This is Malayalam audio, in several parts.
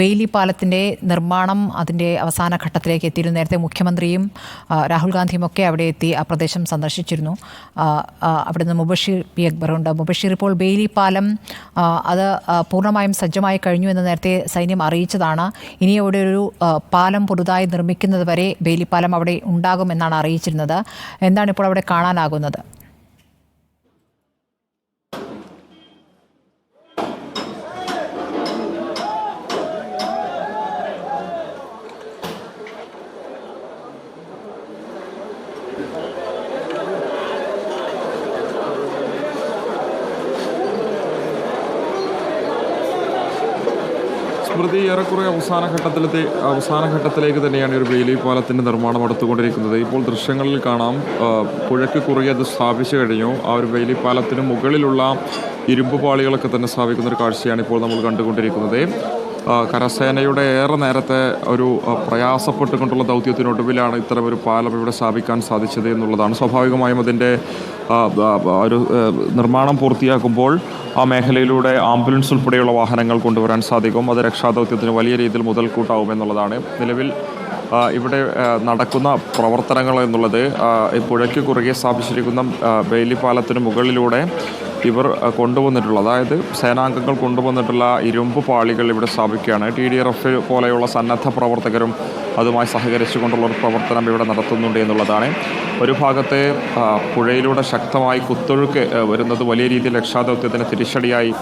ബെയിലി പാലത്തിന്റെ നിർമ്മാണം അതിന്റെ അവസാന ഘട്ടത്തിലേക്ക് എത്തിയിരുന്നു. നേരത്തെ മുഖ്യമന്ത്രിയും രാഹുൽ ഗാന്ധിയും ഒക്കെ അവിടെ എത്തി ആ പ്രദേശം സന്ദർശിച്ചിരുന്നു. അവിടെ നിന്ന് മുബഷീർ പി അക്ബറുണ്ട് മുബഷീർ ഇപ്പോൾ ബെയിലി പാലം അത് പൂർണമായും സജ്ജമായി കഴിഞ്ഞു എന്ന് നേരത്തെ സൈന്യം അറിയിച്ചതാണ്. ഇനി അവിടെ ഒരു പാലം പുതുതായി നിർമ്മിക്കുന്നത് വരെ ബെയിലി പാലം അവിടെ ഉണ്ടാകുമെന്നാണ് അറിയിച്ചിരുന്നത്. എന്താണ് ഇപ്പോൾ അവിടെ കാണാനാകുന്നത്? സ്മൃതി ഏറെക്കുറെ അവസാന ഘട്ടത്തിലത്തെ അവസാന ഘട്ടത്തിലേക്ക് തന്നെയാണ് ഒരു ബെയിലി പാലത്തിന്റെ നിർമ്മാണം അടുത്തുകൊണ്ടിരിക്കുന്നത് ഇപ്പോൾ ദൃശ്യങ്ങളിൽ കാണാം പുഴയ്ക്ക് കുറുകെ അത് സ്ഥാപിച്ചു കഴിഞ്ഞു. ആ ഒരു ബെയിലി പാലത്തിന് മുകളിലുള്ള ഇരുമ്പ് പാളികളൊക്കെ തന്നെ സ്ഥാപിക്കുന്ന ഒരു കാഴ്ചയാണ് ഇപ്പോൾ നമ്മൾ കണ്ടുകൊണ്ടിരിക്കുന്നത്. കരസേനയുടെ ഏറെ നേരത്തെ ഒരു പ്രയാസപ്പെട്ടുകൊണ്ടുള്ള ദൗത്യത്തിനൊടുവിലാണ് ഇത്തരം ഒരു പാലം ഇവിടെ സ്ഥാപിക്കാൻ സാധിച്ചത് എന്നുള്ളതാണ്. സ്വാഭാവികമായും അതിന്റെ ഒരു നിർമ്മാണം പൂർത്തിയാക്കുമ്പോൾ ആ മേഖലയിലൂടെ ആംബുലൻസ് ഉൾപ്പെടെയുള്ള വാഹനങ്ങൾ കൊണ്ടുവരാൻ സാധിക്കും. അത് രക്ഷാദൗത്യത്തിന് വലിയ രീതിയിൽ മുതൽക്കൂട്ടാവും എന്നുള്ളതാണ്. നിലവിൽ ഇവിടെ നടക്കുന്ന പ്രവർത്തനങ്ങൾ എന്നുള്ളത് പുഴയ്ക്ക് കുറുകെ സ്ഥാപിച്ചിരിക്കുന്ന ബെയിലി പാലത്തിന് മുകളിലൂടെ ഇവർ കൊണ്ടുവന്നിട്ടുള്ള അതായത് സേനാംഗങ്ങൾ കൊണ്ടുവന്നിട്ടുള്ള ഇരുമ്പ് പാളികൾ ഇവിടെ സ്ഥാപിക്കുകയാണ്. ടി ഡി എഫ് പോലെയുള്ള സന്നദ്ധ പ്രവർത്തകരും അതുമായി സഹകരിച്ചുകൊണ്ടുള്ള ഒരു പ്രവർത്തനം ഇവിടെ നടത്തുന്നുണ്ട് എന്നുള്ളതാണ്. ഒരു ഭാഗത്ത് പുഴയിലൂടെ ശക്തമായി കുത്തൊഴുക്ക് വരുന്നത് വലിയ രീതിയിൽ രക്ഷാദൗത്യത്തിന് തിരിച്ചടിയായി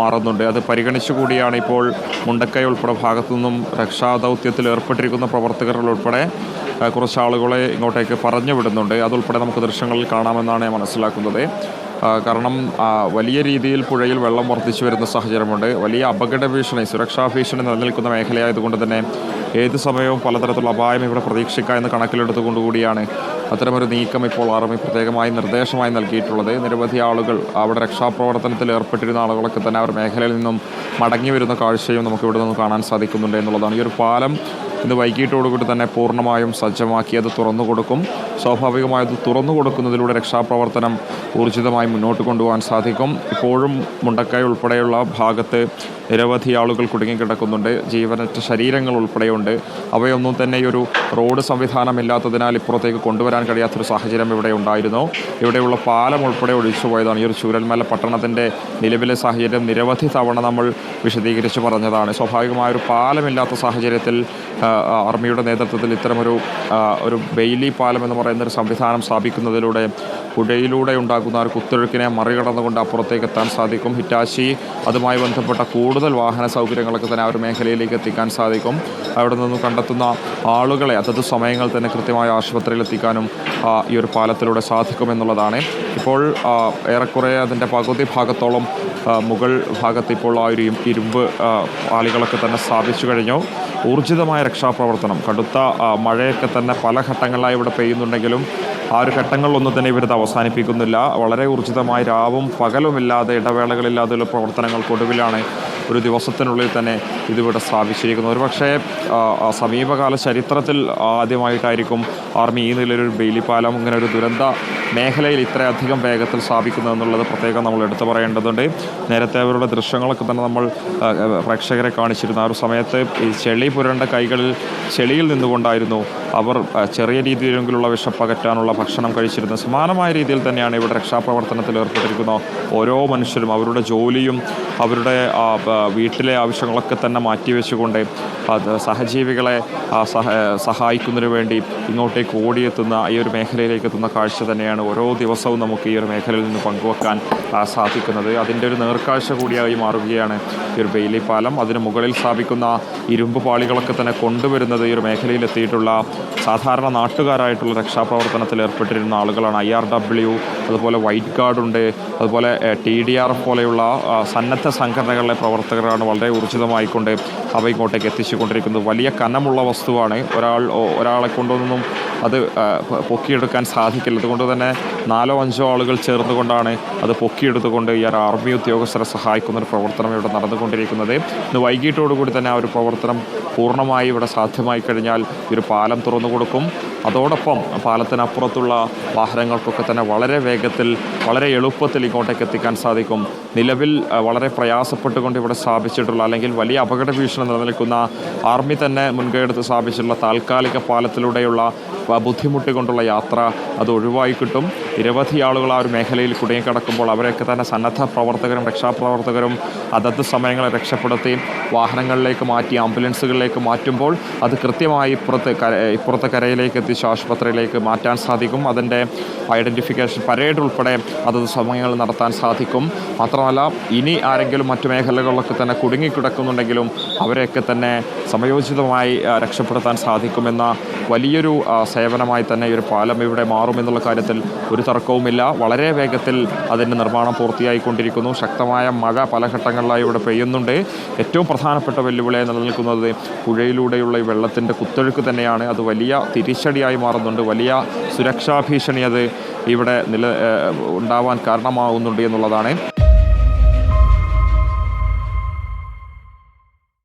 മാറുന്നുണ്ട്. അത് പരിഗണിച്ചുകൂടിയാണ് ഇപ്പോൾ മുണ്ടക്കൈ ഉൾപ്പെടെ ഭാഗത്തു നിന്നും രക്ഷാദൗത്യത്തിൽ ഏർപ്പെട്ടിരിക്കുന്ന പ്രവർത്തകരിലുൾപ്പെടെ കുറച്ച് ആളുകളെ ഇങ്ങോട്ടേക്ക് പറഞ്ഞു വിടുന്നുണ്ട്. അതുൾപ്പെടെ നമുക്ക് ദൃശ്യങ്ങളിൽ കാണാമെന്നാണ് മനസ്സിലാക്കുന്നത്. കാരണം വലിയ രീതിയിൽ പുഴയിൽ വെള്ളം വർദ്ധിച്ചു വരുന്ന സാഹചര്യമുണ്ട്. വലിയ അപകട ഭീഷണി സുരക്ഷാ ഭീഷണി നിലനിൽക്കുന്ന മേഖലയായതുകൊണ്ട് തന്നെ ഏത് സമയവും പലതരത്തിലുള്ള അപായം ഇവിടെ പ്രതീക്ഷിക്കാം എന്ന് കണക്കിലെടുത്തുകൊണ്ട് കൂടിയാണ് അത്തരമൊരു നീക്കം ഇപ്പോൾ ആർമി പ്രത്യേകമായി നിർദ്ദേശമായി നൽകിയിട്ടുള്ളത്. നിരവധി ആളുകൾ അവിടെ രക്ഷാപ്രവർത്തനത്തിൽ ഏർപ്പെട്ടിരുന്ന ആളുകളൊക്കെ തന്നെ അവർ മേഖലയിൽ നിന്നും മടങ്ങി വരുന്ന കാഴ്ചയും നമുക്ക് ഇവിടെ നിന്ന് കാണാൻ സാധിക്കുന്നുണ്ട് എന്നുള്ളതാണ്. ഈ ഒരു പാലം ഇന്ന് വൈകിട്ടോടുകൂടി തന്നെ പൂർണമായും സജ്ജമാക്കി അത് തുറന്നു കൊടുക്കും. സ്വാഭാവികമായി തുറന്നു കൊടുക്കുന്നതിലൂടെ രക്ഷാപ്രവർത്തനം ഊർജിതമായി മുന്നോട്ട് കൊണ്ടുപോകാൻ സാധിക്കും. ഇപ്പോഴും മുണ്ടക്കായ ഉൾപ്പെടെയുള്ള ഭാഗത്ത് നിരവധി ആളുകൾ കുടുങ്ങിക്കിടക്കുന്നുണ്ട്. ജീവനറ്റ ശരീരങ്ങൾ ഉൾപ്പെടെയുണ്ട്. അവയൊന്നും തന്നെ ഒരു റോഡ് സംവിധാനമില്ലാത്തതിനാൽ ഇപ്പുറത്തേക്ക് കൊണ്ടുവരാൻ കഴിയാത്തൊരു സാഹചര്യം ഇവിടെ ഉണ്ടായിരുന്നു. ഇവിടെയുള്ള പാലം ഉൾപ്പെടെ ഒഴിച്ചു പോയതാണ്. ഈ ഒരു ചൂരൽമല പട്ടണത്തിന്റെ നിലവിലെ സാഹചര്യം നിരവധി തവണ നമ്മൾ വിശദീകരിച്ച് പറഞ്ഞതാണ്. സ്വാഭാവികമായ ഒരു പാലമില്ലാത്ത സാഹചര്യത്തിൽ ആർമിയുടെ നേതൃത്വത്തിൽ ഇത്തരമൊരു ഒരു ബെയിലി പാലം എന്ന് പറയുന്ന ഒരു സംവിധാനം സ്ഥാപിക്കുന്നതിലൂടെ പുഴയിലൂടെ ഉണ്ടാകുന്ന ഒരു കുത്തൊഴുക്കിനെ മറികടന്നുകൊണ്ട് അപ്പുറത്തേക്ക് എത്താൻ സാധിക്കും. ഹിറ്റാശി അതുമായി ബന്ധപ്പെട്ട കൂടുതൽ വാഹന സൗകര്യങ്ങളൊക്കെ തന്നെ ആ ഒരു മേഖലയിലേക്ക് എത്തിക്കാൻ സാധിക്കും. അവിടെ നിന്ന് കണ്ടെത്തുന്ന ആളുകളെ അതത് സമയങ്ങൾ തന്നെ കൃത്യമായ ആശുപത്രിയിൽ എത്തിക്കാനും ഈ ഒരു പാലത്തിലൂടെ സാധിക്കുമെന്നുള്ളതാണ് ഇപ്പോൾ ഏറെക്കുറെ അതിന്റെ പകുതി ഭാഗത്തോളം മുകൾ ഭാഗത്ത് ഇപ്പോൾ ആ ഒരു ഇരുമ്പ് ആളുകളൊക്കെ തന്നെ സ്ഥാപിച്ചു കഴിഞ്ഞു. ഊർജിതമായ രക്ഷാപ്രവർത്തനം. കടുത്ത മഴയൊക്കെ തന്നെ പല ഘട്ടങ്ങളിലായി ഇവിടെ പെയ്യുന്നുണ്ടെങ്കിലും ആ ഒരു ഘട്ടങ്ങളിലൊന്നും തന്നെ ഇവരിത് അവസാനിപ്പിക്കുന്നില്ല. വളരെ ഊർജിതമായി രാവും പകലുമില്ലാതെ ഇടവേളകളില്ലാതെയുള്ള പ്രവർത്തനങ്ങൾക്കൊടുവിലാണ് ഒരു ദിവസത്തിനുള്ളിൽ തന്നെ ഇതിവിടെ സ്ഥാപിച്ചിരിക്കുന്നത്. ഒരുപക്ഷേ സമീപകാല ചരിത്രത്തിൽ ആദ്യമായിട്ടായിരിക്കും ആർമി ഈ നിലയിലൊരു ബെയിലി പാലം ഇങ്ങനെ ഒരു ദുരന്ത മേഖലയിൽ ഇത്രയധികം വേഗത്തിൽ സ്ഥാപിക്കുന്നത് എന്നുള്ളത് പ്രത്യേകം നമ്മൾ എടുത്തു പറയേണ്ടതുണ്ട്. നേരത്തെ അവരുടെ ദൃശ്യങ്ങളൊക്കെ തന്നെ നമ്മൾ പ്രേക്ഷകരെ കാണിച്ചിരുന്നു ആ ഒരു സമയത്ത് ഈ ചെളി പുരണ്ട കൈകളിൽ ചെളിയിൽ നിന്നുകൊണ്ടായിരുന്നു അവർ ചെറിയ രീതിയിലെങ്കിലുള്ള വിഷപ്പകറ്റാനുള്ള ഭക്ഷണം കഴിച്ചിരുന്നത്. സമാനമായ രീതിയിൽ തന്നെയാണ് ഇവിടെ രക്ഷാപ്രവർത്തനത്തിൽ ഏർപ്പെട്ടിരിക്കുന്ന ഓരോ മനുഷ്യരും അവരുടെ ജോലിയും അവരുടെ വീട്ടിലെ ആവശ്യങ്ങളൊക്കെ തന്നെ മാറ്റിവെച്ചുകൊണ്ട് സഹജീവികളെ സഹായിക്കുന്നതിന് വേണ്ടി ഇങ്ങോട്ടേക്ക് ഓടിയെത്തുന്ന ഈ ഒരു മേഖലയിലേക്ക് എത്തുന്ന കാഴ്ച തന്നെയാണ് ഓരോ ദിവസവും നമുക്ക് ഈ ഒരു മേഖലയിൽ നിന്ന് പങ്കുവെക്കാൻ സാധിക്കുന്നത്. അതിന്റെ ഒരു നേർക്കാഴ്ച കൂടിയായി മാറുകയാണ് ഈ ഒരു ബെയിലി പാലം. അതിന് മുകളിൽ സ്ഥാപിക്കുന്ന ഇരുമ്പ് പാളികളൊക്കെ തന്നെ കൊണ്ടുവരുന്നത് ഈ ഒരു മേഖലയിൽ എത്തിയിട്ടുള്ള സാധാരണ നാട്ടുകാരായിട്ടുള്ള രക്ഷാപ്രവർത്തനത്തിൽ ഏർപ്പെട്ടിരുന്ന ആളുകളാണ്. ഐ ആർ ഡബ്ല്യു അതുപോലെ വൈറ്റ് ഗാർഡുണ്ട് അതുപോലെ ടി ഡി ആർ എഫ് പോലെയുള്ള സന്നദ്ധ സംഘടനകളിലെ പ്രവർത്തകരാണ് വളരെ ഊർജിതമായിക്കൊണ്ട് അവ ഇങ്ങോട്ടേക്ക് എത്തിച്ചുകൊണ്ടിരിക്കുന്നത്. വലിയ കനമുള്ള വസ്തുവാണ്. ഒരാൾ ഒരാളെ കൊണ്ടൊന്നും അത് പൊക്കിയെടുക്കാൻ സാധിക്കില്ല. അതുകൊണ്ട് തന്നെ നാലോ അഞ്ചോ ആളുകൾ ചേർന്നുകൊണ്ടാണ് അത് പൊക്കിയെടുത്തുകൊണ്ട് ഈ ആർമി ഉദ്യോഗസ്ഥരെ സഹായിക്കുന്ന ഒരു പ്രവർത്തനം ഇവിടെ നടന്നുകൊണ്ടിരിക്കുന്നത്. ഇന്ന് വൈകിട്ടോടുകൂടി തന്നെ ആ ഒരു പ്രവർത്തനം പൂർണമായി ഇവിടെ സാധ്യമായി കഴിഞ്ഞാൽ ഈ ഒരു പാലം തുറന്നു കൊടുക്കും അതോടൊപ്പം പാലത്തിനപ്പുറത്തുള്ള വാഹനങ്ങൾക്കൊക്കെ തന്നെ വളരെ വേഗത്തിൽ വളരെ എളുപ്പത്തിൽ ഇങ്ങോട്ടേക്ക് എത്തിക്കാൻ സാധിക്കും. നിലവിൽ വളരെ പ്രയാസപ്പെട്ടുകൊണ്ട് ഇവിടെ സ്ഥാപിച്ചിട്ടുള്ള അല്ലെങ്കിൽ വലിയ അപകട ഭീഷണി നിലനിൽക്കുന്ന ആർമി തന്നെ മുൻകൈയെടുത്ത് സ്ഥാപിച്ചിട്ടുള്ള താൽക്കാലിക പാലത്തിലൂടെയുള്ള ബുദ്ധിമുട്ടി കൊണ്ടുള്ള യാത്ര അത് ഒഴിവായി കിട്ടും. നിരവധി ആളുകൾ ആ ഒരു മേഖലയിൽ കുടുങ്ങിക്കിടക്കുമ്പോൾ അവരെയൊക്കെ തന്നെ സന്നദ്ധ പ്രവർത്തകരും രക്ഷാപ്രവർത്തകരും അതത് സമയങ്ങളെ രക്ഷപ്പെടുത്തി വാഹനങ്ങളിലേക്ക് മാറ്റി ആംബുലൻസുകളിലേക്ക് മാറ്റുമ്പോൾ അത് കൃത്യമായി ഇപ്പുറത്ത് കര ഇപ്പുറത്തെ കരയിലേക്ക് എത്തിച്ച് ആശുപത്രിയിലേക്ക് മാറ്റാൻ സാധിക്കും. അതിന്റെ ഐഡന്റിഫിക്കേഷൻ പരേഡ് ഉൾപ്പെടെ അതത് സമയങ്ങൾ നടത്താൻ സാധിക്കും. മാത്രമല്ല ഇനി ആരെങ്കിലും മറ്റു മേഖലകളിലൊക്കെ തന്നെ കുടുങ്ങിക്കിടക്കുന്നുണ്ടെങ്കിലും അവരെയൊക്കെ തന്നെ സമയോചിതമായി രക്ഷപ്പെടുത്താൻ സാധിക്കുമെന്ന വലിയൊരു സേവനമായി തന്നെ ഈ ഒരു പാലം ഇവിടെ മാറുമെന്നുള്ള കാര്യത്തിൽ ഒരു തർക്കവുമില്ല. വളരെ വേഗത്തിൽ അതിന്റെ നിർമ്മാണം പൂർത്തിയായിക്കൊണ്ടിരിക്കുന്നു. ശക്തമായ മഴ പല ഘട്ടങ്ങളിലായി ഇവിടെ പെയ്യുന്നുണ്ട്. ഏറ്റവും പ്രധാനപ്പെട്ട വെല്ലുവിളിയായി നിലനിൽക്കുന്നത് പുഴയിലൂടെയുള്ള ഈ വെള്ളത്തിന്റെ കുത്തൊഴുക്ക് തന്നെയാണ്. അത് വലിയ തിരിച്ചടിയായി മാറുന്നുണ്ട്. വലിയ സുരക്ഷാ ഭീഷണി അത് ഇവിടെ നില ഉണ്ടാവാൻ കാരണമാകുന്നുണ്ട് എന്നുള്ളതാണ്.